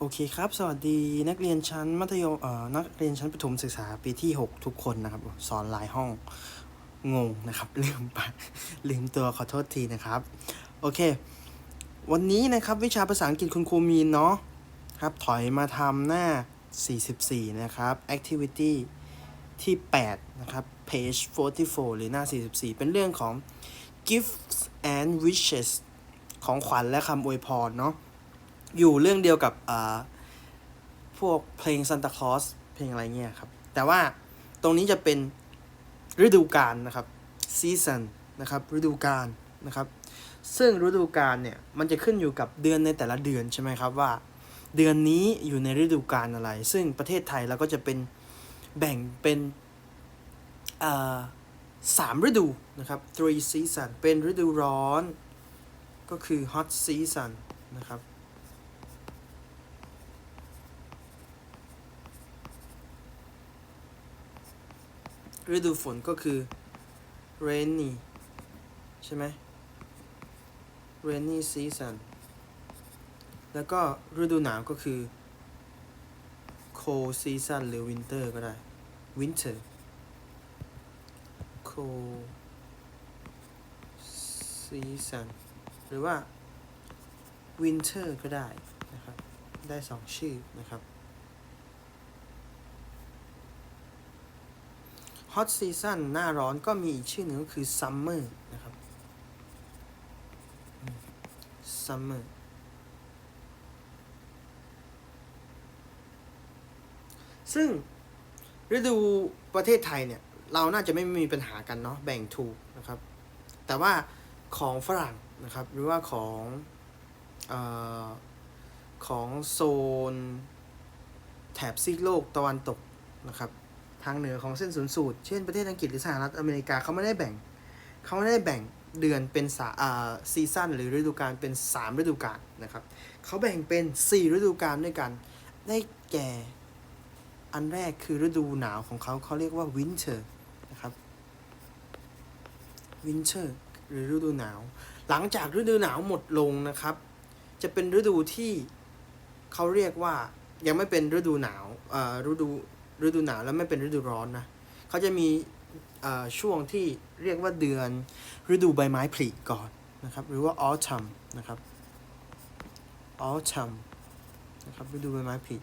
โอเคครับ สวัสดีนักเรียนชั้นมัธยมเอ่อนักเรียนชั้นประถมศึกษาปีที่ 6 ทุกคนนะครับ สอนหลายห้องงงนะครับ ลืมไปลืมตัวขอโทษทีนะครับ โอเค วันนี้นะครับวิชาภาษาอังกฤษคุณครูมีนเนาะครับ ถอยมาทำหน้า 44 นะครับ activity ที่ 8 นะครับ page 44 หรือหน้า 44 เป็นเรื่องของ gifts and wishes ของขวัญและคำอวยพรเนาะ อยู่เรื่องเดียวกับพวกเพลงซันตาคลอสเพลงอะไรเงี้ยครับ แต่ว่าตรงนี้จะเป็นฤดูกาลนะครับซีซันนะครับฤดูกาลนะครับ ซึ่งฤดูกาลเนี่ยมันจะขึ้นอยู่กับเดือนในแต่ละเดือนใช่ไหมครับว่า เดือนนี้อยู่ในฤดูกาลอะไร ซึ่งประเทศไทยเราก็จะเป็นแบ่งเป็นสามฤดูนะครับ three season เป็นฤดูร้อน ก็คือ hot season นะครับ ฤดูฝนก็คือ rainy ใช่ไหม rainy season แล้วก็ฤดูหนาวก็คือ cold season หรือ winter ก็ได้ winter cold season หรือว่า winter ก็ได้นะครับ ได้สองชื่อนะครับ hot season หน้าร้อนก็มีอีกชื่อหนึ่งก็คือ summer นะครับอืม summer ซึ่งฤดูประเทศไทยเนี่ย เราน่าจะไม่มีปัญหากันเนาะแบ่งถูกนะครับ แต่ว่าของฝรั่งนะครับ หรือว่าของออของโซนแถบซีกโลกตะวันตกนะครับ ทางเหนือของเส้นศูนย์สูตร เช่นประเทศอังกฤษหรือสหรัฐอเมริกาเขาไม่ได้แบ่ง เขาไม่ได้แบ่งเดือนเป็นสาอ่าซีซั่นหรือฤดูกาลเป็น 3 ฤดูกาลนะครับ เขาแบ่งเป็น 4 ฤดูกาลด้วยกัน ได้แก่ อันแรกคือฤดูหนาวของเขาเขาเรียกว่า winter นะครับ winter หรือฤดูหนาว หลังจากฤดูหนาวหมดลงนะครับ จะเป็นฤดูที่เขาเรียกว่ายังไม่เป็นฤดูหนาวเอ่อฤดู ฤดูหนาวแล้วไม่เป็นฤดูร้อนนะเขาจะมีช่วงที่เรียกว่าเดือนฤดูใบไม้ผลิก่อนนะครับ หรือว่า autumn นะครับ autumn นะครับฤดูใบไม้ผลิ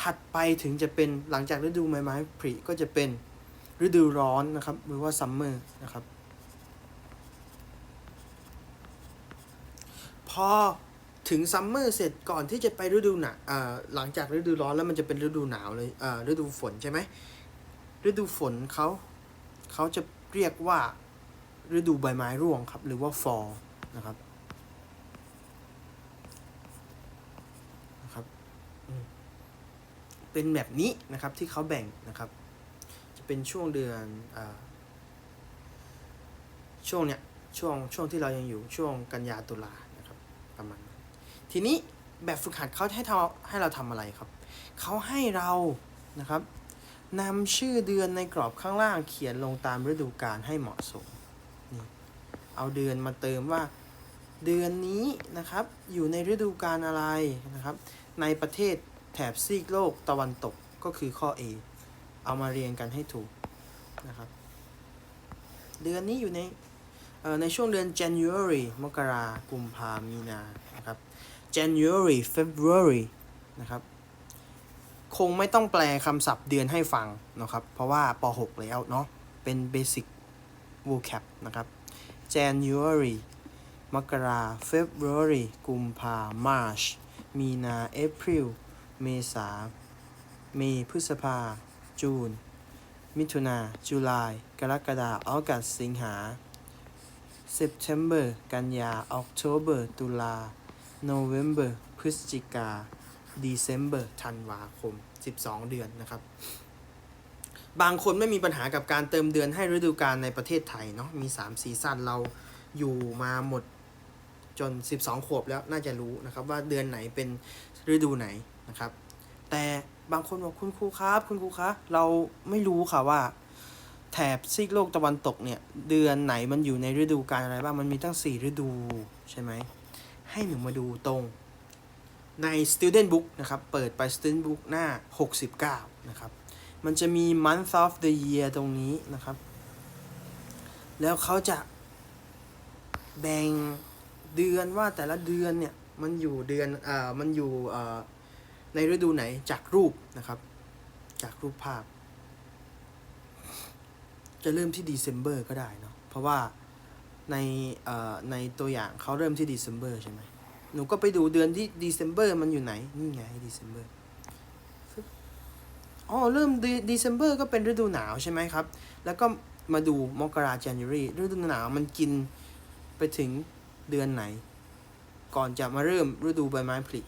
ถัดไปถึงจะเป็นหลังจากฤดูใบไม้ผลิก็จะเป็นฤดูร้อนนะครับ หรือว่า summer นะครับ พอ ถึงซัมเมอร์เสร็จก่อนที่จะไปฤดูหนาวหลังจากฤดูร้อนแล้วมันจะเป็นฤดูหนาวเลยฤดูฝนใช่ไหมฤดูฝนเขาเขาจะเรียกว่าฤดูใบไม้ร่วงครับ หรือว่า fall นะครับนะครับเป็นแบบนี้นะครับที่เขาแบ่งนะครับ จะเป็นช่วงเดือนอช่วงเนี้ยช่วงช่วงที่เรายังอยู่ช่วงกันยาตุลานะครับประมาณ ทีนี้แบบฝึกหัดเขาให้ทำให้เราทำอะไรครับ เขาให้เรานะครับนำชื่อเดือนในกรอบข้างล่างเขียนลงตามฤดูกาลให้เหมาะสมนี่เอาเดือนมาเติมว่า เดือนนี้นะครับ อยู่ในฤดูกาลอะไรนะครับ ในประเทศแถบซีกโลกตะวันตกก็คือข้อ A เอามาเรียงกันให้ถูกนะครับ เดือนนี้อยู่ในในช่วงเดือน January มกรากุมภามีนานะครับ January February นะครับ คงไม่ต้องแปลคำศัพท์เดือนให้ฟังนะครับ เพราะว่าป .6 แล้วเนาะ เป็น basic vocab นะครับ January มกรา February กุมภา March มีนา April เมษา เมพฤษภา จูน มิถุนา จุลาย กรกฎาออกัสสิงหา September กันยา October ตุลา November พฤศจิกา December ธันวาคม 12 เดือนนะครับ บางคนไม่มีปัญหากับการเติมเดือนให้ฤดูกาลในประเทศไทยเนาะมี 3 ซีซั่นเราอยู่มาหมดจน 12 ขวบแล้วน่าจะรู้นะครับว่าเดือนไหนเป็นฤดูไหนนะครับ แต่บางคนบอกคุณครูครับ คุณครูคะเราไม่รู้ค่ะว่า แถบซีกโลกตะวันตกเนี่ย เดือนไหนมันอยู่ในฤดูกาลอะไรบ้างมันมีตั้งสี่ฤดูใช่ไหม ให้หนูมาดูตรงใน student book นะครับ เปิดไป student book หน้า 69 นะครับ มันจะมี month of the year ตรงนี้นะครับ แล้วเขาจะแบ่งเดือนว่าแต่ละเดือนเนี่ย มันอยู่เดือนอ่ามันอยู่อ่าในฤดูไหนจากรูปนะครับ จากรูปภาพ จะเริ่มที่ December ก็ได้เนาะเพราะว่า ในเอ่อในตัวอย่างเขาเริ่มที่ December ใช่ไหมหนูก็ไปดูเดือนที่ December มันอยู่ไหน นี่ไง December อ๋อเริ่ม De- December ก็เป็นฤดูหนาวใช่ไหมครับ แล้วก็มาดูมกรา January ฤดูหนาวมันกินไปถึงเดือนไหน ก่อนจะมาเริ่มฤดูใบไม้ผลิ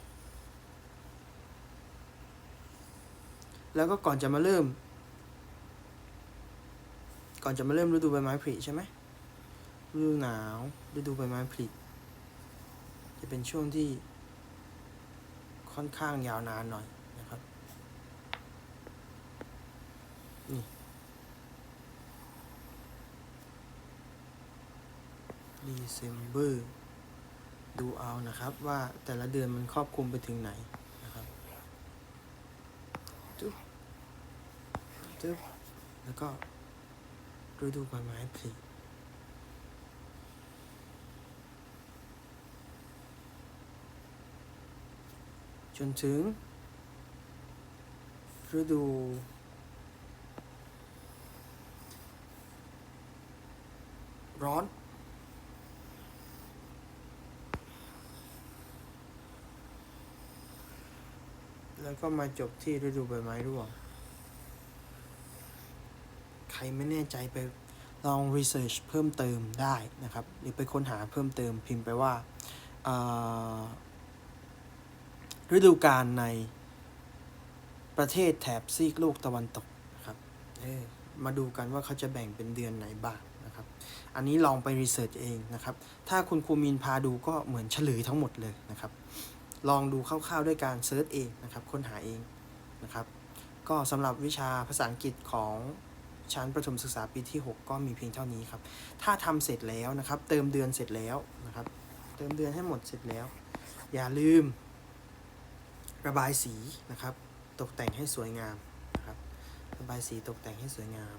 แล้วก็ก่อนจะมาเริ่ม ก่อนจะมาเริ่มฤดูใบไม้ผลิใช่ไหม ฤดูหนาวฤดูใบไม้ผลิจะเป็นช่วงที่ค่อนข้างยาวนานหน่อยนะครับ นี่ December ดูเอานะครับว่าแต่ละเดือนมันครอบคลุมไปถึงไหนนะครับจุ๊บจุ๊บแล้วก็ฤดูใบไม้ผลิ จนถึง ฤดู ร้อน แล้วก็มาจบที่ฤดูใบไม้ร่วง ใครไม่แน่ใจไปลองรีเสิร์ชเพิ่มเติมได้นะครับ หรือไปค้นหาเพิ่มเติมพิมพ์ไปว่าอ่า ฤดูกาลในประเทศแถบซีกโลกตะวันตกนะครับมาดูกันว่าเขาจะแบ่งเป็นเดือนไหนบ้างนะครับ อันนี้ลองไปรีเสิร์ชเองนะครับ ถ้าคุณครูมีนพาดูก็เหมือนเฉลยทั้งหมดเลยนะครับ ลองดูคร่าวๆด้วยการเซิร์ชเองนะครับค้นหาเองนะครับ ก็สำหรับวิชาภาษาอังกฤษของชั้นประถมศึกษาปีที่ 6 ก็มีเพียงเท่านี้ครับ ถ้าทำเสร็จแล้วนะครับ เติมเดือนเสร็จแล้วนะครับ เติมเดือนให้หมดเสร็จแล้ว อย่าลืม ระบายสีนะครับ ตกแต่งให้สวยงามนะครับ ระบายสีตกแต่งให้สวยงาม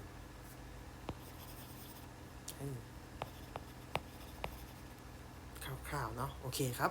คร่าวๆเนาะโอเคครับ